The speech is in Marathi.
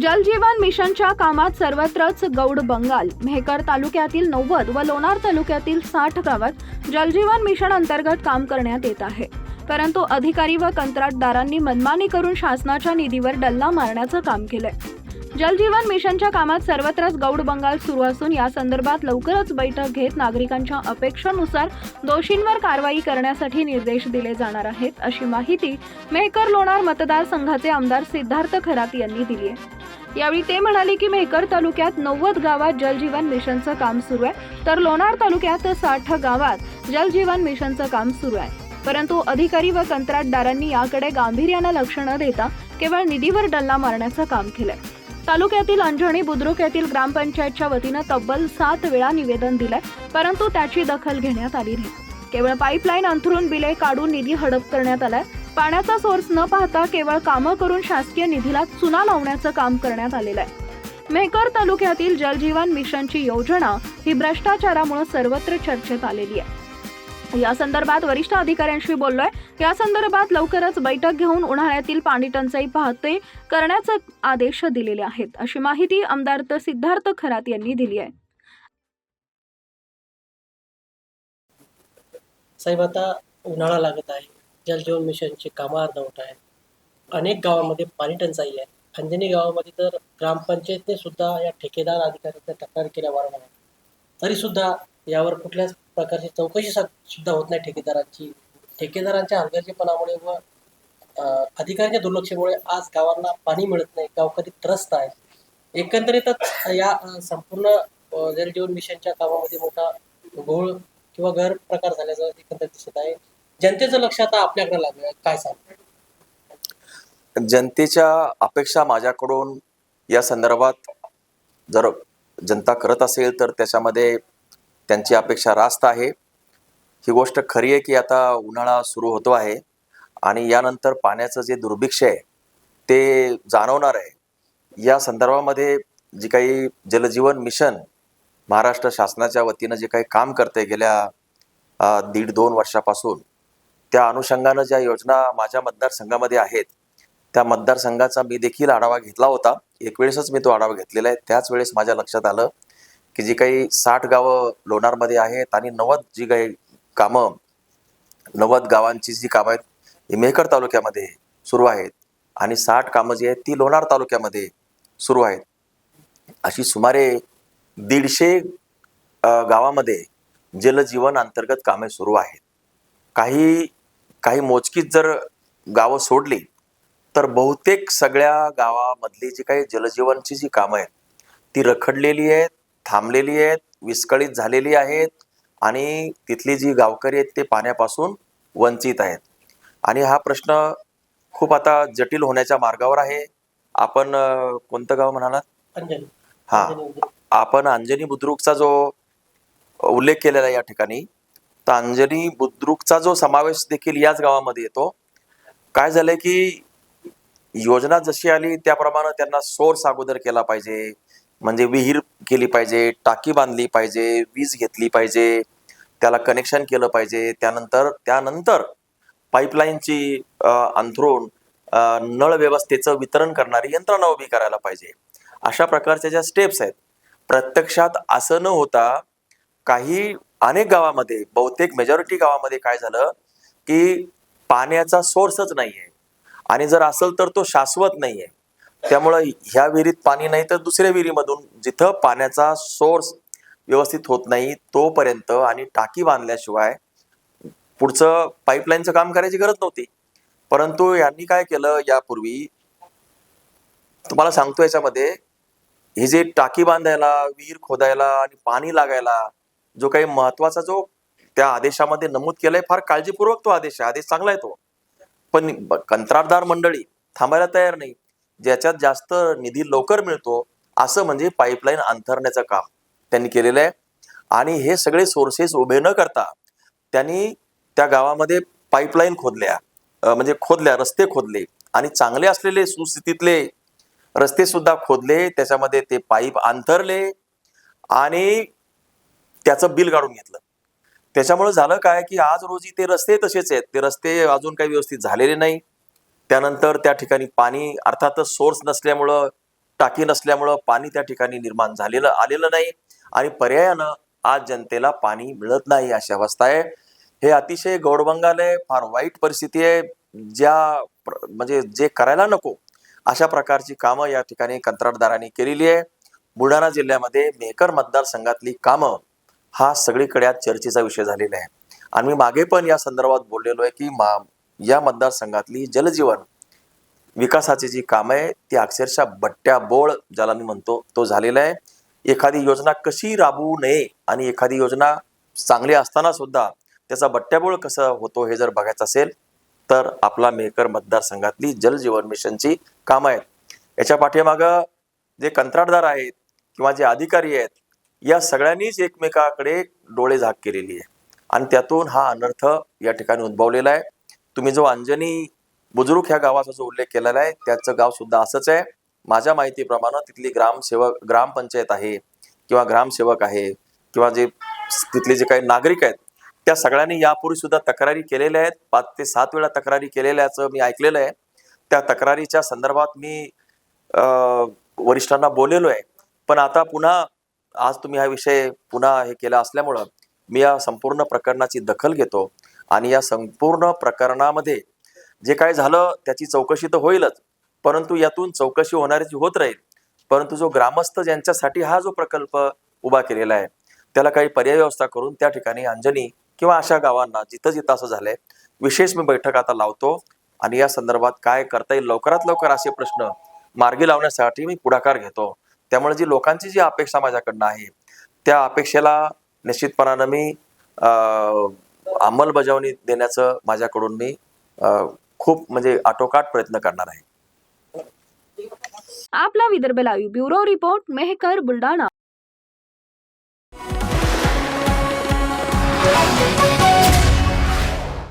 जलजीवन मिशनच्या कामात सर्वत्रच गौड बंगाल. मेहकर तालुक्यातील नव्वद व लोणार तालुक्यातील साठ गावात जलजीवन मिशन अंतर्गत काम करण्यात येत आहे. परंतु अधिकारी व कंत्राटदारांनी मनमानी करून शासनाच्या निधीवर डल्ला मारण्याचं काम केलंय. जलजीवन मिशनच्या कामात सर्वत्रच गौड बंगाल सुरू असून या संदर्भात लवकरच बैठक घेत नागरिकांच्या अपेक्षानुसार दोषींवर कारवाई करण्यासाठी निर्देश दिले जाणार आहेत अशी माहिती मेहकर लोणार मतदारसंघाचे आमदार सिद्धार्थ खरात यांनी दिली आहे. यावेळी ते म्हणाले की मेहकर तालुक्यात नव्वद गावात जलजीवन मिशनचं काम सुरू आहे तर लोणार तालुक्यात साठ गावात जलजीवन मिशनचं काम सुरू आहे. परंतु अधिकारी व कंत्राटदारांनी याकडे गांभीर्यानं लक्ष न देता केवळ निधीवर डल्ला मारण्याचं काम केलंय. तालुक्यातील अंजणी बुद्रुक येथील ग्रामपंचायतच्या वतीनं तब्बल सात वेळा निवेदन दिलंय परंतु त्याची दखल घेण्यात आली नाही. केवळ पाईपलाईन अंथरून बिले काढून निधी हडप करण्यात आलाय. पाण्याचा सोर्स न पाहता केवळ कामं करून शासकीय निधीला चुना लावण्याचं काम करण्यात आलेलं आहे. मेहकर तालुक्यातील जलजीवन मिशनची योजना ही भ्रष्टाचारामुळे सर्वत्र चर्चेत आलेली आहे. या संदर्भात वरिष्ठ अधिकाऱ्यांशी बोललोय. या संदर्भात लवकरच बैठक घेऊन उन्हाळ्यातील पाणी टंचाई पाहते करण्याचे आदेश दिलेले आहेत. अशी माहिती आमदार सिद्धार्थ खरात यांनी दिली आहे. साहेब आता उन्हाळा लागत आहे. जलजीवन मिशनची कामं अर्धवट आहे अनेक गावामध्ये पाणी टंचाई आहे. अंजनी गावामध्ये तर ग्रामपंचायतने सुद्धा या ठेकेदार अधिकाऱ्यांच्या तक्रार केल्या वारंवार तरी सुद्धा यावर कुठल्याच प्रकारची चौकशी सुद्धा होत नाही ठेकेदारांची. ठेकेदारांच्या हलगर्जीपणामुळे व अधिकाऱ्यांच्या दुर्लक्षामुळे आज गावांना पाणी मिळत नाही गावकरी त्रस्त आहे. एकंदरीतच या संपूर्ण जलजीवन मिशनच्या कामामध्ये मोठा घोळ किंवा गैर प्रकार झाल्याचं एकंदरीत दिसत आहे. जनतेचं लक्ष आता आपल्याकडे लागलं काय सांग? जनतेच्या अपेक्षा माझ्याकडून या संदर्भात जर जनता करत असेल तर त्याच्यामध्ये त्यांची अपेक्षा रास्त आहे. ही गोष्ट खरी आहे की आता उन्हाळा सुरू होतो आहे आणि यानंतर पाण्याचं जे दुर्भिक्ष आहे ते जाणवणार आहे. या संदर्भामध्ये जी काही जलजीवन मिशन महाराष्ट्र शासनाच्या वतीनं जे काही काम करते गेल्या दीड दोन वर्षापासून त्या अनुषंगानं ज्या योजना माझ्या मतदारसंघामध्ये आहेत त्या मतदारसंघाचा मी देखील आढावा घेतला होता. एक वेळेसच मी तो आढावा घेतलेला आहे. त्याच वेळेस माझ्या लक्षात आलं की जी काही साठ गावं लोणारमध्ये आहेत आणि नव्वद जी काही कामं नव्वद गावांची जी कामं आहेत ही मेहकर तालुक्यामध्ये सुरू आहेत. आणि साठ कामं जी आहेत ती लोणार तालुक्यामध्ये सुरू आहेत. अशी सुमारे दीडशे गावामध्ये जलजीवन अंतर्गत कामे सुरू आहेत. काही काही मोजकीच जर गावं सोडली तर बहुतेक सगळ्या गावामधली जी काही जलजीवनची जी कामं आहेत ती रखडलेली आहेत. थांबलेली आहेत विस्कळीत झालेली आहेत आणि तिथली जी गावकरी आहेत ते पाण्यापासून वंचित आहेत. आणि हा प्रश्न खूप आता जटिल होण्याच्या मार्गावर आहे. आपण कोणतं गाव म्हणालात? हा. आपण अंजनी बुद्रुकचा जो उल्लेख केलेला या ठिकाणी तर अंजनी बुद्रुकचा जो समावेश देखील याच गावामध्ये येतो. काय झालंय की योजना जशी आली त्याप्रमाणे त्यांना सोर्स अगोदर केला पाहिजे. म्हणजे विहीर केली पाहिजे टाकी बांधली पाहिजे वीज घेतली पाहिजे त्याला कनेक्शन केलं पाहिजे. त्यानंतर त्यानंतर पाईपलाईनची अंथरून नळ व्यवस्थेचं वितरण करणारी यंत्रणा उभी करायला पाहिजे. अशा प्रकारच्या ज्या स्टेप्स आहेत प्रत्यक्षात असं न होता काही अनेक गावामध्ये बहुतेक मेजॉरिटी गावामध्ये काय झालं की पाण्याचा सोर्सच नाही आहे आणि जर असेल तर तो शाश्वत नाही आहे त्यामुळं ह्या विहिरीत पाणी नाही तर दुसऱ्या विहिरीमधून जिथं पाण्याचा सोर्स व्यवस्थित होत नाही तोपर्यंत आणि टाकी बांधल्याशिवाय पुढचं पाईपलाईनचं काम करायची गरज नव्हती. परंतु यांनी काय केलं यापूर्वी? तुम्हाला सांगतो याच्यामध्ये हे जे टाकी बांधायला विहीर खोदायला आणि पाणी लागायला जो काही महत्त्वाचा जो त्या आदेशामध्ये नमूद केलाय फार काळजीपूर्वक तो आदेश आहे. आदेश चांगला आहे तो. पण कंत्राटदार मंडळी थांबायला तयार नाही. ज्याच्यात जास्त निधी लवकर मिळतो असं म्हणजे पाईपलाईन अंथरण्याचं काम त्यांनी केलेलं आहे. आणि हे सगळे सोर्सेस उभे न करता त्यांनी त्या गावामध्ये पाईपलाईन खोदल्या. म्हणजे खोदल्या रस्ते खोदले. आणि चांगले असलेले सुस्थितीतले रस्ते सुद्धा खोदले. त्याच्यामध्ये ते पाईप अंथरले आणि त्याचं बिल काढून घेतलं. त्याच्यामुळे झालं काय की आज रोजी ते रस्ते तसेच आहेत. ते रस्ते अजून काही व्यवस्थित झालेले नाही. त्यानंतर त्या ठिकाणी पाणी अर्थातच सोर्स नसल्यामुळं टाकी नसल्यामुळं पाणी त्या ठिकाणी निर्माण झालेलं आलेलं नाही. आणि पर्यायानं आज जनतेला पाणी मिळत नाही अशी अवस्था आहे. हे अतिशय गौडबंगाल आहे फार वाईट परिस्थिती आहे. ज्या प्र- म्हणजे जे करायला नको अशा प्रकारची कामं या ठिकाणी कंत्राटदारांनी केलेली आहे. बुलढाणा जिल्ह्यामध्ये मेहकर मतदारसंघातली कामं हा सगळीकडे आज चर्चेचा विषय झालेला आहे. आणि मी मागे पण या संदर्भात बोललेलो आहे की मा या मतदारसंघातली जलजीवन विकासाची जी कामं आहे ती अक्षरशः बट्ट्या बोळ ज्याला मी म्हणतो तो झालेला आहे. एखादी योजना कशी राबवू नये आणि एखादी योजना चांगली असताना सुद्धा त्याचा बट्ट्याबोळ कसं होतो हे जर बघायचं असेल तर आपला मेहकर मतदारसंघातली जलजीवन मिशनची कामं आहेत. याच्या पाठीमागं जे कंत्राटदार आहेत किंवा जे अधिकारी आहेत या सगळ्यांनीच एकमेकाकडे डोळे झाक केलेली आहे. आणि त्यातून हा अनर्थ या ठिकाणी उद्भवलेला आहे. तुम्ही जो अंजनी बुजुर्ग ह्या गावाचा जो उल्लेख केलेला आहे त्याचं गाव सुद्धा असंच आहे. माझ्या माहितीप्रमाणे तिथली ग्रामसेवक ग्रामपंचायत आहे किंवा ग्रामसेवक आहे किंवा जे तिथले जे काही नागरिक आहेत त्या सगळ्यांनी यापूर्वी सुद्धा तक्रारी केलेल्या आहेत. पाच ते सात वेळा तक्रारी केलेल्याचं मी ऐकलेलं आहे. त्या तक्रारीच्या संदर्भात मी वरिष्ठांना बोललेलो आहे. पण आता पुन्हा आज तुम्ही हा विषय पुन्हा हे केला असल्यामुळं मी या संपूर्ण प्रकरणाची दखल घेतो. आणि या संपूर्ण प्रकरणामध्ये जे काय झालं त्याची चौकशी तर होईलच परंतु यातून चौकशी होणारी होत राहील. परंतु जो ग्रामस्थ ज्यांच्यासाठी हा जो प्रकल्प उभा केलेला आहे त्याला काही पर्याय व्यवस्था करून त्या ठिकाणी अंजनी किंवा अशा गावांना जिथं जिथं असं झालंय विशेष मी बैठक आता लावतो आणि या संदर्भात काय करता येईल लवकरात लवकर असे प्रश्न मार्गी लावण्यासाठी मी पुढाकार घेतो. त्यामुळे जी लोकांची जी अपेक्षा माझ्याकडनं आहे त्या अपेक्षेला निश्चितपणानं मी अं, अंमलबजावणी देण्याचं माझ्याकडून मी खूप म्हणजे आटोकाट प्रयत्न करणार आहे. आपला Vidarbha live bureau report Mehkar Buldhana.